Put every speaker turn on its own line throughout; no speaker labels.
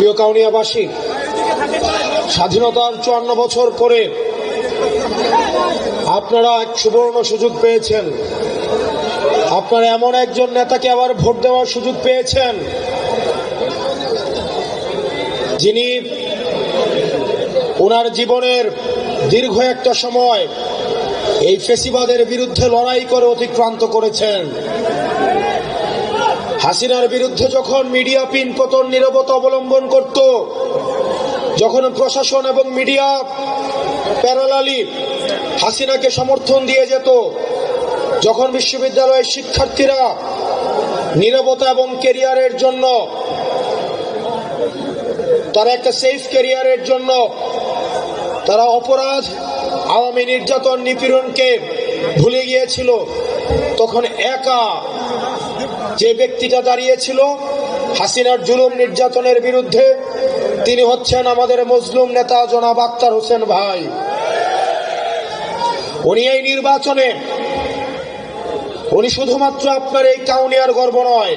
প্রিয় কাউনিয়াবাসী, স্বাধীনতার চুয়ান্ন বছর পরে আপনারা এক সুবর্ণ সুযোগ পেয়েছেন। আপনারা এমন একজন নেতাকে আবার ভোট দেওয়ার সুযোগ পেয়েছেন, যিনি ওনার জীবনের দীর্ঘ একটা সময় এই ফেসিবাদের বিরুদ্ধে লড়াই করে অতিক্রান্ত করেছেন। হাসিনার বিরুদ্ধে যখন মিডিয়া পিন পতন নিরবতা অবলম্বন করত, যখন প্রশাসন এবং মিডিয়া প্যারালালি হাসিনাকে সমর্থন দিয়ে যেত, যখন বিশ্ববিদ্যালয়ের শিক্ষার্থীরা নিরবতা এবং কেরিয়ারের জন্য, তারা একটা সেফ ক্যারিয়ারের জন্য, তারা অপরাধ, আওয়ামী নির্যাতন নিপীড়নকে ভুলে গিয়েছিল, তখন একা যে ব্যক্তিটা দাঁড়িয়েছিল, হাসিনার জুলুম নির্যাতনের বিরুদ্ধে, তিনি হচ্ছেন আমাদের মজলুম নেতা জনাব আক্তার হোসেন ভাই। উনি এই নির্বাচনে, উনি শুধুমাত্র আপনার এই কাউনিয়ার গর্ব নয়,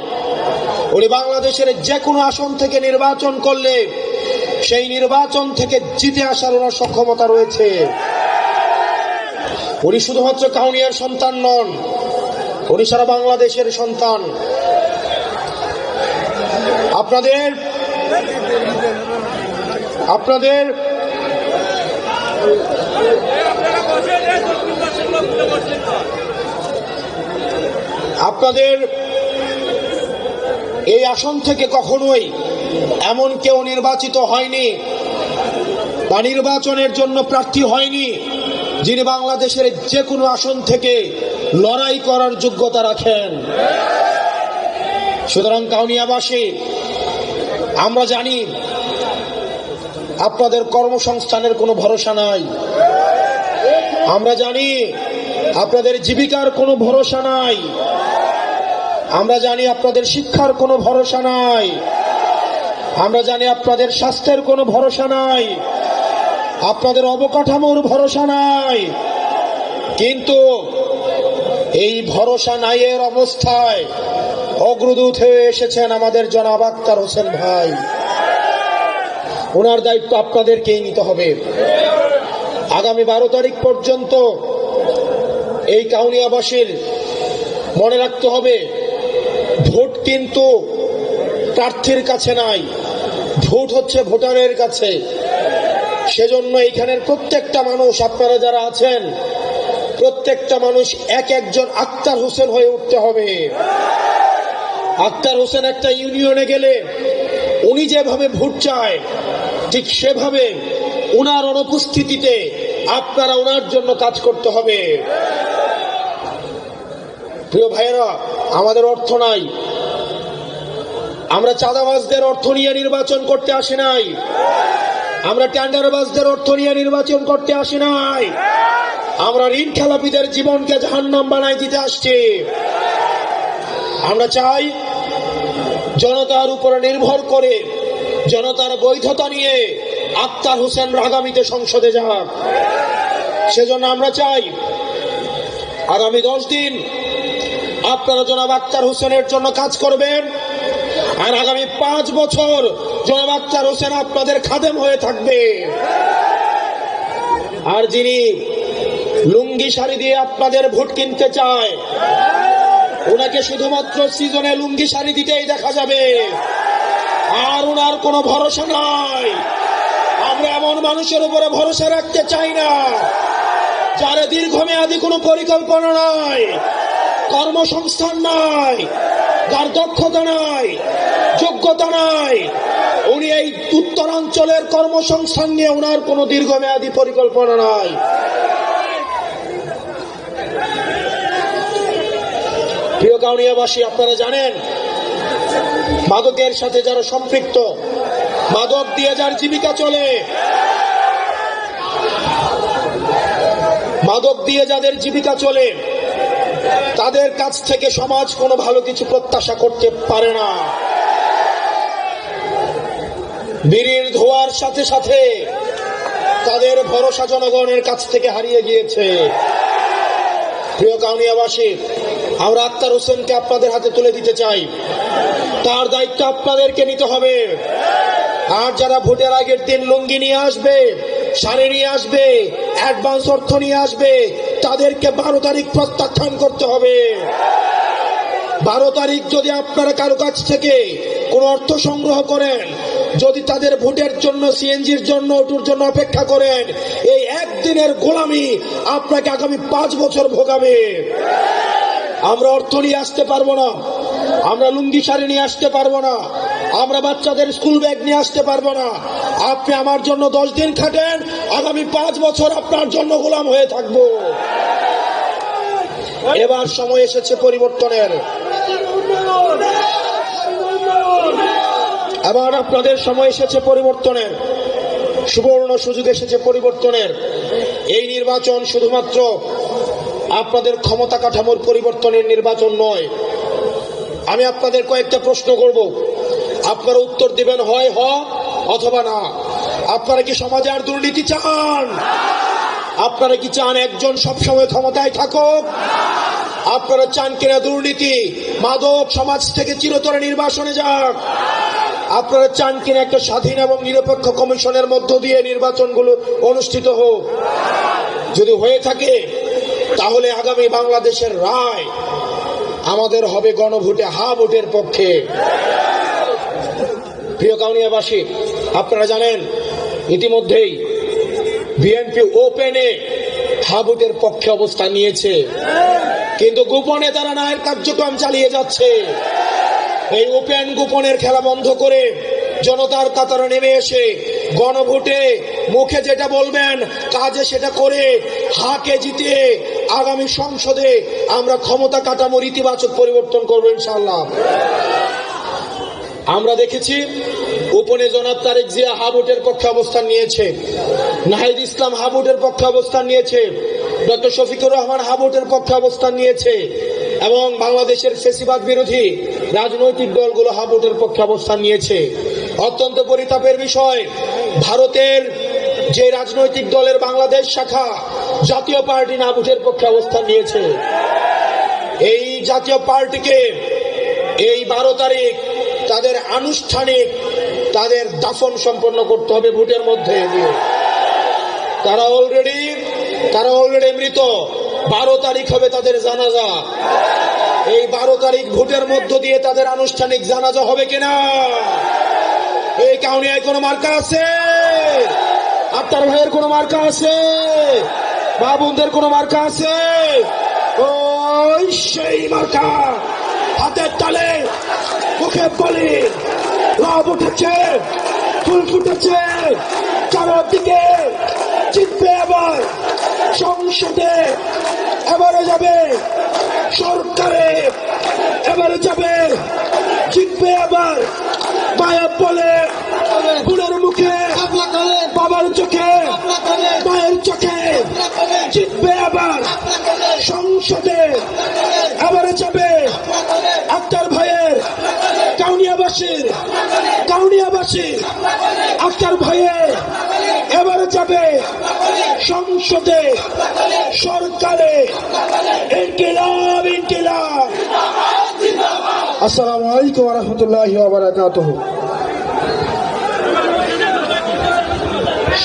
উনি বাংলাদেশের যে কোনো আসন থেকে নির্বাচন করলে, সেই নির্বাচন থেকে জিতে আসার ওনার সক্ষমতা রয়েছে। উনি শুধুমাত্র কাউনিয়ার সন্তান নন উনি বাংলাদেশের সন্তান। আপনাদের আপনাদের আপনাদের এই আসন থেকে কখনোই এমন কেউ নির্বাচিত হয়নি বা নির্বাচনের জন্য প্রার্থী হয়নি। যিনি বাংলাদেশের যে কোনো আসন থেকে লড়াই করার যোগ্যতা রাখেন। সুতরাং কাউনিয়াবাসী, আমরা জানি আপনাদের কর্মসংস্থানের কোনো ভরসা নাই। আমরা জানি আপনাদের জীবিকার কোনো ভরসা নাই। আমরা জানি আপনাদের শিক্ষার কোনো ভরসা নাই। আমরা জানি আপনাদের স্বাস্থ্যের কোনো ভরসা নাই। আপনাদের অবকাঠামোর ভরসা নাই। কিন্তু এই ভরসা নাইয়ের অবস্থায় অগ্রদূত হয়ে এসেছেন আমাদের জনাব আক্তার হোসেন ভাই। ওনার দায়িত্ব আপনাদেরকেই নিতে হবে। আগামী বারো তারিখ পর্যন্ত এই কাউনিয়াবাসীর মনে রাখতে হবে, ভোট কিন্তু প্রার্থীর কাছে নাই, ভোট হচ্ছে ভোটারের কাছে। সেজন্য এখানের প্রত্যেকটা মানুষ, আপনারা যারা আছেন, প্রত্যেকটা মানুষ এক একজন আক্তার হোসেন হয়ে উঠতে হবে। আক্তার হোসেন একটা ইউনিয়নে গেলে উনি যেভাবে ভোট চায়, ঠিক সেভাবে উনার অনুপস্থিতিতে আপনারা ওনার জন্য কাজ করতে হবে। প্রিয় ভাইয়েরা, আমাদের অর্থ নাই। আমরা চাঁদাবাজদের অর্থ নিয়ে নির্বাচন করতে আসি নাই। আমরা টেন্ডারবাজদের অর্থ নিয়ে নির্বাচন করতে আসি নাই। আমরা ঋণ খেলাপিদের জীবনকে জাহান্নাম বানাই দিতে আসছি। আমরা চাই জনতার উপরে নির্ভর করে জনতার বৈধতা নিয়ে আক্তার হোসেন আগামীতে সংসদে যাক সেজন্য আমরা চাই আগামী দশ দিন আপনারা জনাব আক্তার হোসেনের জন্য কাজ করবেন। আর আগামী পাঁচ বছর জনাব হোসেন আপনাদের খাদেম হয়ে থাকবে। আর যিনি লুঙ্গি শাড়ি দিয়ে আপনাদের ভোট কিনতে চায়, ওনাকে শুধুমাত্র সিজনে লুঙ্গি শাড়ি দিতেই দেখা যাবে। আর ওনার কোনো ভরসা নাই। আমরা এমন মানুষের উপরে ভরসা রাখতে চাই না, যারা দীর্ঘমেয়াদী কোনো পরিকল্পনা নাই, কর্মসংস্থান নাই যার দক্ষতা নাই, যোগ্যতা নাই, উনি এই উত্তরাঞ্চলের কর্মসংস্থান নিয়ে ওনার কোনো দীর্ঘমেয়াদী পরিকল্পনা নাই। প্রিয় কাউনিয়াবাসী আপনারা জানেন, মাদকের সাথে যারা সম্পৃক্ত, মাদক দিয়ে যার জীবিকা চলে, মাদক দিয়ে যাদের জীবিকা চলে তাদের কাছ থেকে সমাজ কোনো ভালো কিছু প্রত্যাশা করতে পারে না। বিড়ির ধোয়ার সাথে সাথে তাদের ভরসা জনগণের কাছ থেকে হারিয়ে গিয়েছে। প্রিয় কাউনিয়াবাসী, আমরা আক্তার হোসেনকে আপনাদের হাতে তুলে দিতে চাই। তার দায়িত্ব আপনাদেরকে নিতে হবে। আর যারা ভোটের আগের দিন লুঙ্গি নিয়ে আসবে, শাড়ি নিয়ে আসবে অ্যাডভান্স অর্থ নিয়ে আসবে তাদেরকে বারো তারিখ প্রত্যাখ্যান করতে হবে। বারো তারিখ যদি আপনারা কারও কাছ থেকে কোনো অর্থ সংগ্রহ করেন, যদি তাদের ভোটের জন্য, সিএনজির জন্য, ওটুর জন্য অপেক্ষা করেন, এই একদিনের গোলামি আপনাকে আগামী পাঁচ বছর ভোগাবে। আমরা অর্থ নিয়ে আসতে পারব না, আমরা লুঙ্গি শাড়ি নিয়ে আসতে পারব না, আমরা বাচ্চাদের স্কুল ব্যাগ নিয়ে আসতে পারব না। আপনি আমার জন্য দশ দিন খাটেন, আগামী পাঁচ বছর আপনার জন্য গোলাম হয়ে থাকব। এবার সময় এসেছে পরিবর্তনের। আবার আপনাদের সময় এসেছে পরিবর্তনের। সুবর্ণ সুযোগ এসেছে পরিবর্তনের। এই নির্বাচন শুধুমাত্র আপনাদের ক্ষমতা কাঠামোর পরিবর্তনের নির্বাচন নয়। আমি আপনাদের কয়েকটা প্রশ্ন করব। আপনারা উত্তর দিবেন হয়, হ অথবা না। আপনারা কি সমাজে আর দুর্নীতি চান? আপনারা কি চান একজন সবসময় ক্ষমতায় থাকুক? আপনারা চান কিনা দুর্নীতি? মাদক সমাজ থেকে চিরতরে নির্বাসনে যাক। আপনারা চান কিনা একটা স্বাধীন এবং নিরপেক্ষ কমিশনের মধ্য দিয়ে নির্বাচনগুলো অনুষ্ঠিত হোক। যদি হয়ে থাকে, তাহলে আগামী বাংলাদেশের রায় আমাদের হবে গণভোটে হা ভোটের পক্ষে। প্রিয় কাউনিয়াবাসী, আপনারা জানেন, ইতিমধ্যেই বিএনপি ওপেনে হা ভোটের পক্ষে অবস্থান নিয়েছে। কিন্তু গোপনে তারা নায়ের কার্যক্রম চালিয়ে যাচ্ছে। এই ওপেন গোপনের খেলা বন্ধ করে জনতার কাতারে নেমে এসে গণভোটে মুখে যেটা বলবেন, কাজে সেটা করে হাকে জিতে আগামী সংসদে আমরা ক্ষমতা কাঠামোর ইতিবাচক পরিবর্তন করব ইনশাল্লাহ আমরা দেখেছি উপনে জনাব তারেক জিয়া হাবুটের পক্ষে অবস্থান নিয়েছে। নাহিদ ইসলাম হাবুটের পক্ষে অবস্থান নিয়েছে। ডক্টর শফিকুর রহমান হাবুটের পক্ষে অবস্থান নিয়েছে। এবং বাংলাদেশের ফেসিবাদ বিরোধী রাজনৈতিক দলগুলো হাবুটের পক্ষে অবস্থান নিয়েছে। অত্যন্ত পরিতাপের বিষয়, ভারতের যে রাজনৈতিক দলের বাংলাদেশ শাখা, জাতীয় পার্টি নাবুটের পক্ষে অবস্থান নিয়েছে। এই জাতীয় পার্টিকে এই বারো তারিখ তাদের আনুষ্ঠানিক তাদের দাফন সম্পন্ন করতে হবে ভোটের মধ্যে। দিয়ে তারা অলরেডি তারা অলরেডি মৃত। বারো তারিখ হবে তাদের জানাজা। এই বারো তারিখ ভোটের মধ্য দিয়ে তাদের আনুষ্ঠানিক জানাজা হবে কিনা? এই কাউনিয়ায় কোনো মার্কা আছে? আপনার ভাইয়ের কোনো মার্কা আছে? মা বোনদের কোনো মার্কা আছে? ওই সেই মার্কা। হাতের তালে মুখে বলি লাভ উঠেছে, ফুল ফুটেছে, চারদিকে জিতবে এবার। সংসদে এবারে যাবে, সরকারে এবারে যাবে, জিতবে এবার। মায়া বলে বুড়ের মুখে, বাবার চোখে, মায়ের চোখে জিতবে আবার সংসদে এবারে যাবে আক্তার ভাইয়ের কাউনিয়াবাসীর কাউনিয়াবাসীর আক্তার ভাইয়ের এবারে যাবে সংসদে, সরকারে, ইনকিলাব ইনকিলাব। আসসালামু আলাইকুম রহমতুল্লাহ বারাকাতুহ।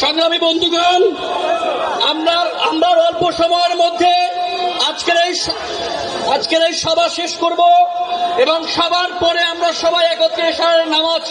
সংগ্রামী বন্ধুগণ, আমরা আমরা অল্প সময়ের মধ্যে আজকের এই আজকের এই সভা শেষ করব এবং সবার পরে আমরা সবাই একত্রে এসে নামাজ